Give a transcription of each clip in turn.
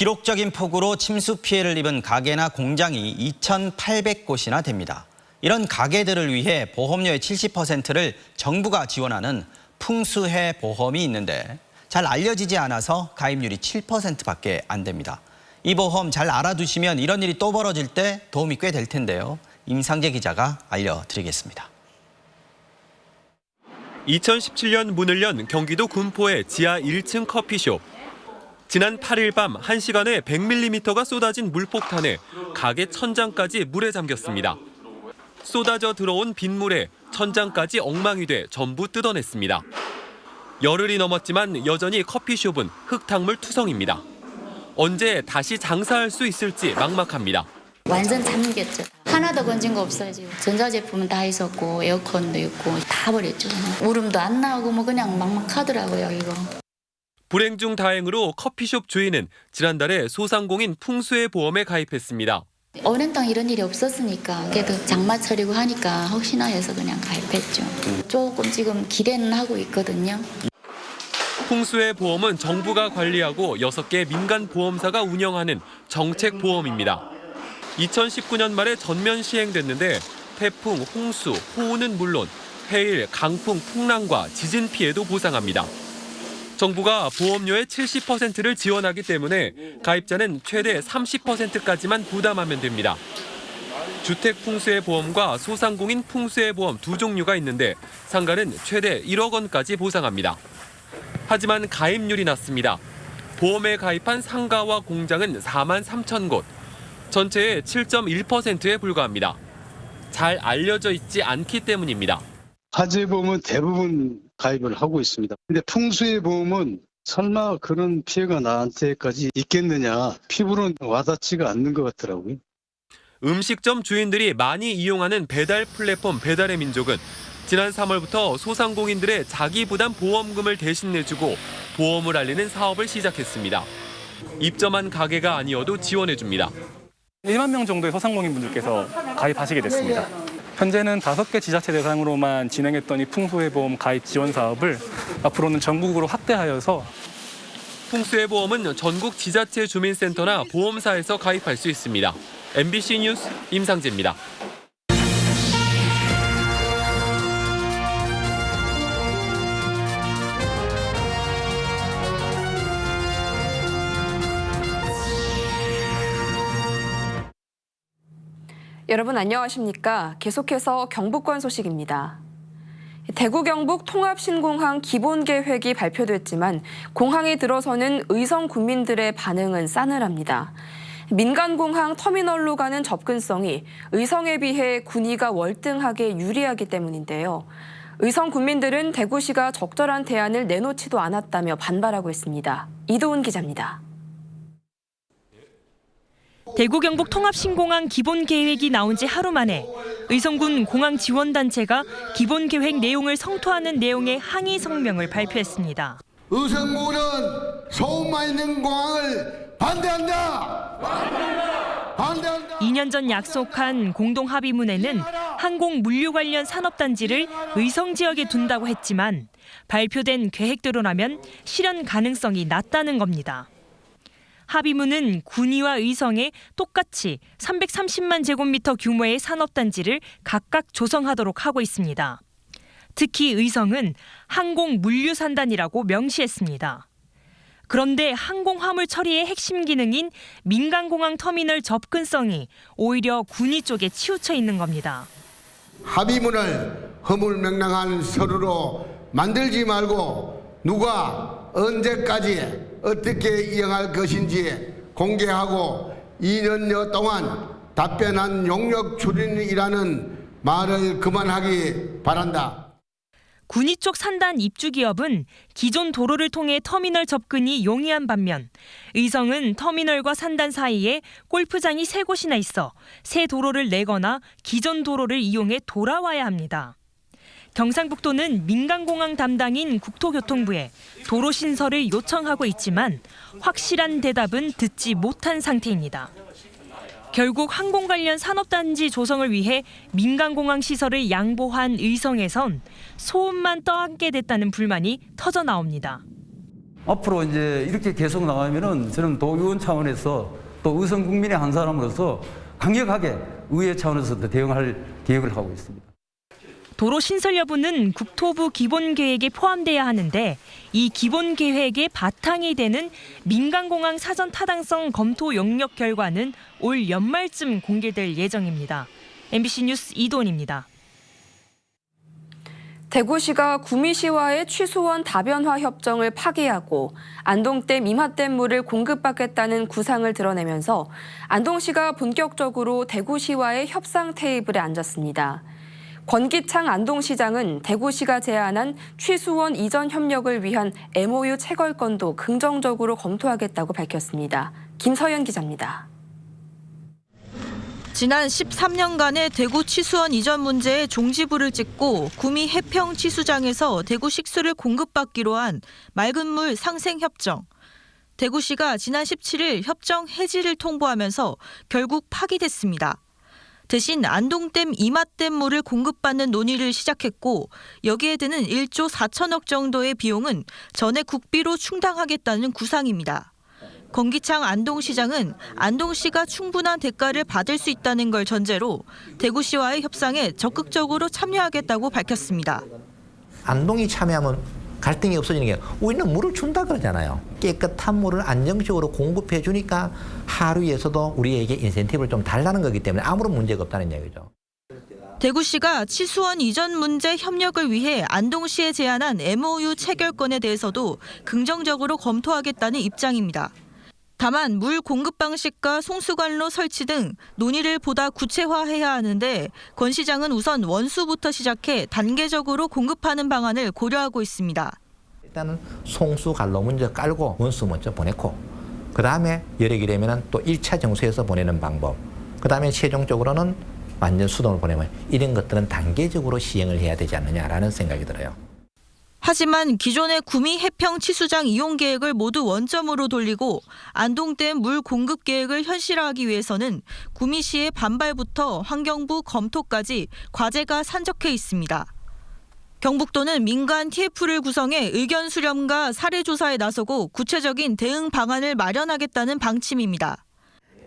기록적인 폭우로 침수 피해를 입은 가게나 공장이 2,800곳이나 됩니다. 이런 가게들을 위해 보험료의 70%를 정부가 지원하는 풍수해 보험이 있는데 잘 알려지지 않아서 가입률이 7%밖에 안 됩니다. 이 보험 잘 알아두시면 이런 일이 또 벌어질 때 도움이 꽤 될 텐데요. 임상재 기자가 알려드리겠습니다. 2017년 문을 연 경기도 군포의 지하 1층 커피숍. 지난 8일 밤 1시간에 100mm가 쏟아진 물폭탄에 가게 천장까지 물에 잠겼습니다. 쏟아져 들어온 빗물에 천장까지 엉망이 돼 전부 뜯어냈습니다. 열흘이 넘었지만 여전히 커피숍은 흙탕물 투성입니다. 언제 다시 장사할 수 있을지 막막합니다. 완전 잠겼죠. 하나도 건진 거 없어요 지금. 전자제품은 다 있었고 에어컨도 있고 다 버렸죠. 울음도 안 나오고 뭐 그냥 막막하더라고요 이거. 불행 중 다행으로 커피숍 주인은 지난달에 소상공인 풍수해 보험에 가입했습니다. 오랜 동안 이런 일이 없었으니까 그래도 장마철이고 하니까 혹시나 해서 그냥 가입했죠. 조금 지금 기대는 하고 있거든요. 풍수해 보험은 정부가 관리하고 6개 민간 보험사가 운영하는 정책 보험입니다. 2019년 말에 전면 시행됐는데 태풍, 홍수, 호우는 물론 해일, 강풍, 풍랑과 지진 피해도 보상합니다. 정부가 보험료의 70%를 지원하기 때문에 가입자는 최대 30%까지만 부담하면 됩니다. 주택 풍수해 보험과 소상공인 풍수해 보험 두 종류가 있는데 상가는 최대 1억 원까지 보상합니다. 하지만 가입률이 낮습니다. 보험에 가입한 상가와 공장은 4만 3천 곳, 전체의 7.1%에 불과합니다. 잘 알려져 있지 않기 때문입니다. 화재 보험은 대부분 가입을 하고 있습니다. 근데 풍수의 보험은 설마 그런 피해가 나한테까지 있겠느냐 피부로는 와닿지가 않는 것 같더라고요. 음식점 주인들이 많이 이용하는 배달 플랫폼 배달의 민족은 지난 3월부터 소상공인들의 자기 부담 보험금을 대신 내주고 보험을 알리는 사업을 시작했습니다. 입점한 가게가 아니어도 지원해 줍니다. 1만 명 정도의 소상공인 분들께서 가입하시게 됐습니다. 현재는 다섯 개 지자체 대상으로만 진행했던 이 풍수해보험 가입 지원 사업을 앞으로는 전국으로 확대하여서 풍수해 보험은 전국 지자체 주민센터나 보험사에서 가입할 수 있습니다. MBC 뉴스 임상재입니다. 여러분 안녕하십니까? 계속해서 경북권 소식입니다. 대구 경북 통합 신공항 기본 계획이 발표됐지만 공항에 들어서는 의성 국민들의 반응은 싸늘합니다. 민간 공항 터미널로 가는 접근성이 의성에 비해 군위가 월등하게 유리하기 때문인데요. 의성 국민들은 대구시가 적절한 대안을 내놓지도 않았다며 반발하고 있습니다. 이도훈 기자입니다. 대구 경북 통합 신공항 기본 계획이 나온 지 하루 만에 의성군 공항 지원 단체가 기본 계획 내용을 성토하는 내용의 항의 성명을 발표했습니다. 의성군은 소음만 있는 공항을 반대한다. 반대한다. 2년 전 약속한 공동 합의문에는 항공 물류 관련 산업 단지를 의성 지역에 둔다고 했지만 발표된 계획대로라면 실현 가능성이 낮다는 겁니다. 합의문은 군위와 의성에 똑같이 330만 제곱미터 규모의 산업단지를 각각 조성하도록 하고 있습니다. 특히 의성은 항공 물류 산단이라고 명시했습니다. 그런데 항공 화물 처리의 핵심 기능인 민간 공항 터미널 접근성이 오히려 군위 쪽에 치우쳐 있는 겁니다. 합의문을 허물맹랑한 서류로 만들지 말고 누가 언제까지 어떻게 이행할 것인지 공개하고 2년여 동안 답변한 용역 출인이라는 말을 그만하기 바란다. 군위 쪽 산단 입주 기업은 기존 도로를 통해 터미널 접근이 용이한 반면 의성은 터미널과 산단 사이에 골프장이 세 곳이나 있어 새 도로를 내거나 기존 도로를 이용해 돌아와야 합니다. 경상북도는 민간공항 담당인 국토교통부에 도로 신설을 요청하고 있지만 확실한 대답은 듣지 못한 상태입니다. 결국 항공 관련 산업단지 조성을 위해 민간공항 시설을 양보한 의성에선 소음만 떠안게 됐다는 불만이 터져 나옵니다. 앞으로 이제 이렇게 계속 나가면은 저는 도의원 차원에서 또 의성 국민의 한 사람으로서 강력하게 의회 차원에서 대응할 계획을 하고 있습니다. 도로 신설 여부는 국토부 기본 계획에 포함돼야 하는데 이 기본 계획의 바탕이 되는 민간공항 사전 타당성 검토 용역 결과는 올 연말쯤 공개될 예정입니다. MBC 뉴스 이돈입니다. 대구시가 구미시와의 취소원 다변화 협정을 파기하고 안동댐 임하댐 물을 공급받겠다는 구상을 드러내면서 안동시가 본격적으로 대구시와의 협상 테이블에 앉았습니다. 권기창 안동시장은 대구시가 제안한 취수원 이전 협력을 위한 MOU 체결건도 긍정적으로 검토하겠다고 밝혔습니다. 김서연 기자입니다. 지난 13년간의 대구 치수원 이전 문제에 종지부를 찍고 구미 해평 치수장에서 대구 식수를 공급받기로 한 맑은 물 상생 협정. 대구시가 지난 17일 협정 해지를 통보하면서 결국 파기됐습니다. 대신 안동댐 이맛댐 물을 공급받는 논의를 시작했고 여기에 드는 1조 4천억 정도의 비용은 전액 국비로 충당하겠다는 구상입니다. 권기창 안동시장은 안동시가 충분한 대가를 받을 수 있다는 걸 전제로 대구시와의 협상에 적극적으로 참여하겠다고 밝혔습니다. 안동이 참여하면 갈등이 없어지는 게 우리는 물을 준다 그러잖아요. 깨끗한 물을 안정적으로 공급해 주니까 하루에서도 우리에게 인센티브를 좀 달라는 거기 때문에 아무런 문제가 없다는 얘기죠. 대구시가 치수원 이전 문제 협력을 위해 안동시에 제안한 MOU 체결권에 대해서도 긍정적으로 검토하겠다는 입장입니다. 다만 물 공급 방식과 송수관로 설치 등 논의를 보다 구체화해야 하는데 권 시장은 우선 원수부터 시작해 단계적으로 공급하는 방안을 고려하고 있습니다. 일단은 송수 갈로 먼저 깔고 원수 먼저 보내고 그 다음에 여력이 되면은 또 1차 정수에서 보내는 방법 그 다음에 최종적으로는 완전 수동을 보내면 이런 것들은 단계적으로 시행을 해야 되지 않느냐라는 생각이 들어요. 하지만 기존의 구미 해평 치수장 이용 계획을 모두 원점으로 돌리고 안동댐 물 공급 계획을 현실화하기 위해서는 구미시의 반발부터 환경부 검토까지 과제가 산적해 있습니다. 경북도는 민간 TF를 구성해 의견 수렴과 사례 조사에 나서고 구체적인 대응 방안을 마련하겠다는 방침입니다.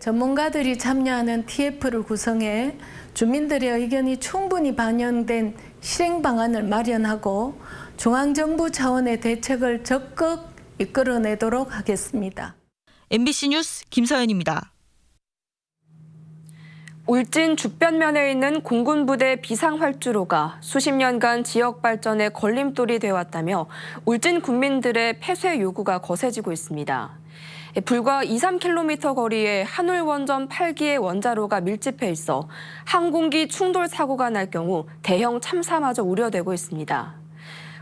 전문가들이 참여하는 TF를 구성해 주민들의 의견이 충분히 반영된 실행 방안을 마련하고 중앙정부 차원의 대책을 적극 이끌어내도록 하겠습니다. MBC 뉴스 김서연입니다. 울진 주변면에 있는 공군부대 비상활주로가 수십 년간 지역 발전에 걸림돌이 되어왔다며 울진 군민들의 폐쇄 요구가 거세지고 있습니다. 불과 2, 3km 거리에 한울 원전 8기의 원자로가 밀집해 있어 항공기 충돌 사고가 날 경우 대형 참사마저 우려되고 있습니다.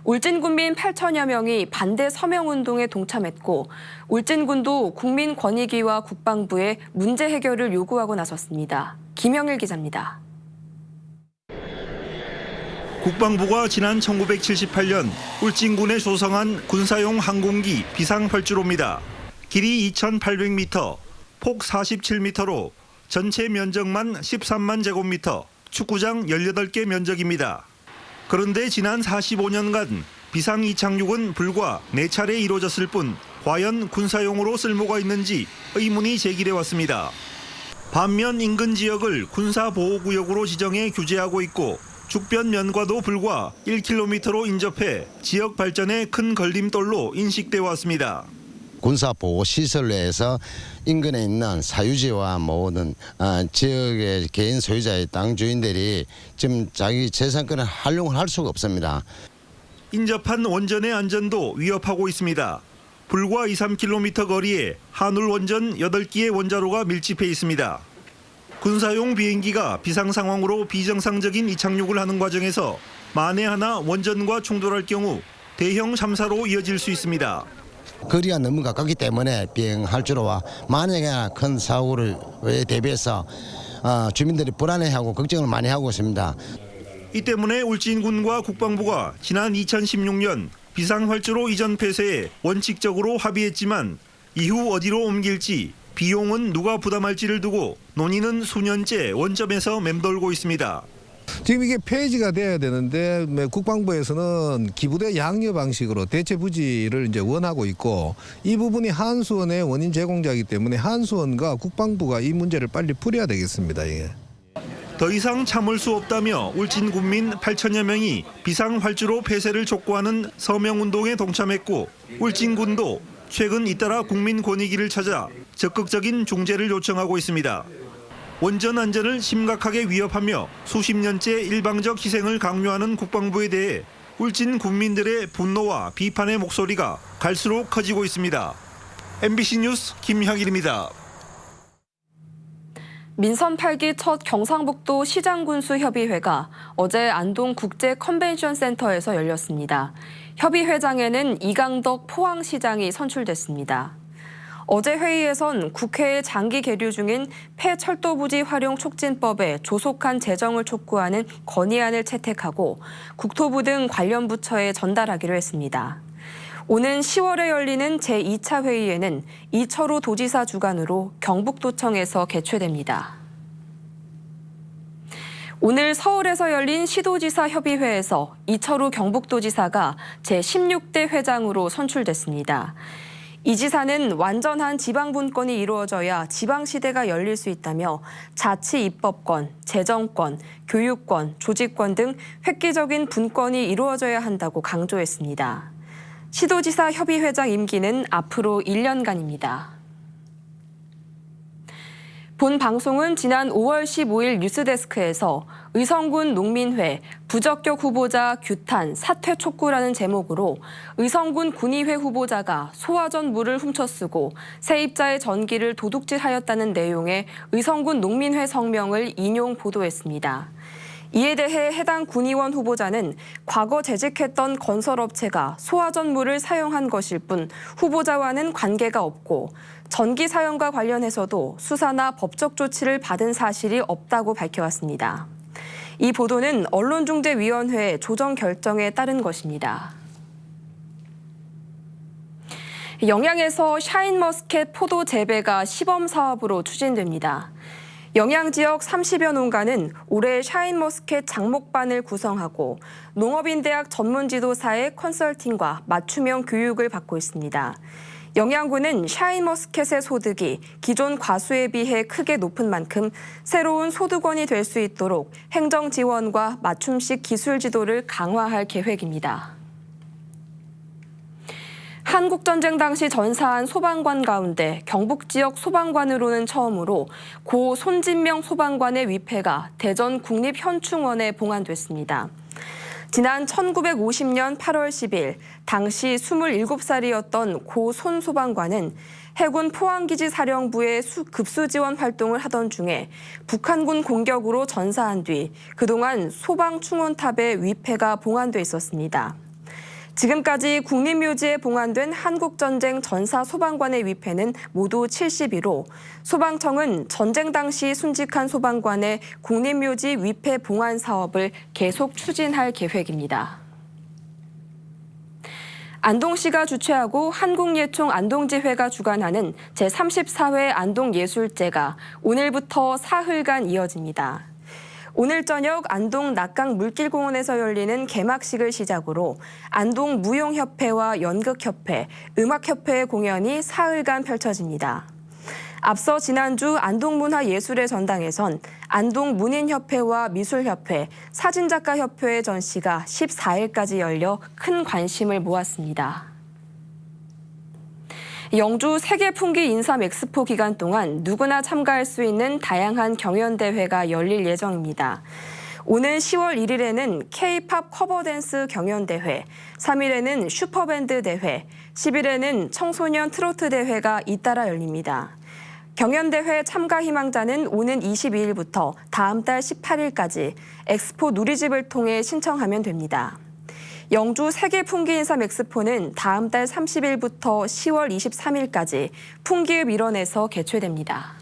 울진 군민 8천여 명이 반대 서명 운동에 동참했고 울진군도 국민권익위와 국방부에 문제 해결을 요구하고 나섰습니다. 김영일 기자입니다. 국방부가 지난 1978년 울진군에 조성한 군사용 항공기 비상활주로입니다. 길이 2,800m, 폭 47m로 전체 면적만 13만 제곱미터, 축구장 18개 면적입니다. 그런데 지난 45년간 비상 이착륙은 불과 4차례 이루어졌을 뿐 과연 군사용으로 쓸모가 있는지 의문이 제기돼 왔습니다. 반면 인근 지역을 군사보호구역으로 지정해 규제하고 있고 죽변 면과도 불과 1km로 인접해 지역 발전에 큰 걸림돌로 인식돼 왔습니다. 군사보호시설 내에서 인근에 있는 사유지와 모든 어, 지역의 개인 소유자의 땅 주인들이 지금 자기 재산권을 활용을 할 수가 없습니다. 인접한 원전의 안전도 위협하고 있습니다. 불과 2, 3km 거리에 한울 원전 8기의 원자로가 밀집해 있습니다. 군사용 비행기가 비상 상황으로 비정상적인 이착륙을 하는 과정에서 만에 하나 원전과 충돌할 경우 대형 참사로 이어질 수 있습니다. 거리가 너무 가깝기 때문에 비행할주로와 만약에 큰 사고를 대비해서 어, 주민들이 불안해하고 걱정을 많이 하고 있습니다. 이 때문에 울진군과 국방부가 지난 2016년 비상활주로 이전 폐쇄에 원칙적으로 합의했지만 이후 어디로 옮길지 비용은 누가 부담할지를 두고 논의는 수년째 원점에서 맴돌고 있습니다. 지금 이게 폐지가 돼야 되는데 뭐 국방부에서는 기부대 양녀 방식으로 대체 부지를 이제 원하고 있고 이 부분이 한수원의 원인 제공자이기 때문에 한수원과 국방부가 이 문제를 빨리 풀어야 되겠습니다. 예. 더 이상 참을 수 없다며 울진 군민 8천여 명이 비상활주로 폐쇄를 촉구하는 서명운동에 동참했고 울진군도 최근 잇따라 국민 권익위를 찾아 적극적인 중재를 요청하고 있습니다. 원전 안전을 심각하게 위협하며 수십 년째 일방적 희생을 강요하는 국방부에 대해 울진 국민들의 분노와 비판의 목소리가 갈수록 커지고 있습니다. MBC 뉴스 김형일입니다. 민선 8기 첫 경상북도 시장군수협의회가 어제 안동 국제 컨벤션 센터에서 열렸습니다. 협의회장에는 이강덕 포항시장이 선출됐습니다. 어제 회의에선 국회에 장기 계류 중인 폐철도 부지 활용 촉진법에 조속한 제정을 촉구하는 건의안을 채택하고 국토부 등 관련 부처에 전달하기로 했습니다. 오는 10월에 열리는 제2차 회의에는 이철우 도지사 주관으로 경북도청에서 개최됩니다. 오늘 서울에서 열린 시도지사 협의회에서 이철우 경북도지사가 제16대 회장으로 선출됐습니다. 이 지사는 완전한 지방 분권이 이루어져야 지방 시대가 열릴 수 있다며 자치 입법권, 재정권, 교육권, 조직권 등 획기적인 분권이 이루어져야 한다고 강조했습니다. 시도지사 협의회장 임기는 앞으로 1년간입니다. 본 방송은 지난 5월 15일 뉴스데스크에서 의성군 농민회 부적격 후보자 규탄 사퇴 촉구라는 제목으로 의성군 군의회 후보자가 소화전 물을 훔쳐쓰고 세입자의 전기를 도둑질하였다는 내용의 의성군 농민회 성명을 인용 보도했습니다. 이에 대해 해당 군의원 후보자는 과거 재직했던 건설업체가 소화전물을 사용한 것일 뿐 후보자와는 관계가 없고 전기 사용과 관련해서도 수사나 법적 조치를 받은 사실이 없다고 밝혀왔습니다. 이 보도는 언론중재위원회 조정 결정에 따른 것입니다. 영양에서 샤인머스켓 포도 재배가 시범 사업으로 추진됩니다. 영양 지역 30여 농가는 올해 샤인머스켓 장목반을 구성하고 농업인 대학 전문 지도사의 컨설팅과 맞춤형 교육을 받고 있습니다. 영양군은 샤인머스켓의 소득이 기존 과수에 비해 크게 높은 만큼 새로운 소득원이 될 수 있도록 행정 지원과 맞춤식 기술 지도를 강화할 계획입니다. 한국전쟁 당시 전사한 소방관 가운데 경북 지역 소방관으로는 처음으로 고 손진명 소방관의 위패가 대전 국립현충원에 봉안됐습니다. 지난 1950년 8월 10일 당시 27살이었던 고 손 소방관은 해군 포항기지 사령부의 급수 지원 활동을 하던 중에 북한군 공격으로 전사한 뒤 그동안 소방 충원탑에 위패가 봉안돼 있었습니다. 지금까지 국립묘지에 봉안된 한국전쟁 전사 소방관의 위패는 모두 71호. 소방청은 전쟁 당시 순직한 소방관의 국립묘지 위패 봉안 사업을 계속 추진할 계획입니다. 안동시가 주최하고 한국예총 안동지회가 주관하는 제34회 안동예술제가 오늘부터 사흘간 이어집니다. 오늘 저녁 안동 낙강 물길공원에서 열리는 개막식을 시작으로 안동 무용협회와 연극협회, 음악협회의 공연이 사흘간 펼쳐집니다. 앞서 지난주 안동문화예술의 전당에선 안동 문인협회와 미술협회, 사진작가협회의 전시가 14일까지 열려 큰 관심을 모았습니다. 영주 세계 풍기 인삼 엑스포 기간 동안 누구나 참가할 수 있는 다양한 경연 대회가 열릴 예정입니다. 오는 10월 1일에는 K-팝 커버 댄스 경연 대회, 3일에는 슈퍼밴드 대회, 10일에는 청소년 트로트 대회가 잇따라 열립니다. 경연대회 참가 희망자는 오는 22일부터 다음 달 18일까지 엑스포 누리집을 통해 신청하면 됩니다. 영주 세계 풍기 인삼 엑스포는 다음 달 30일부터 10월 23일까지 풍기읍 일원에서 개최됩니다.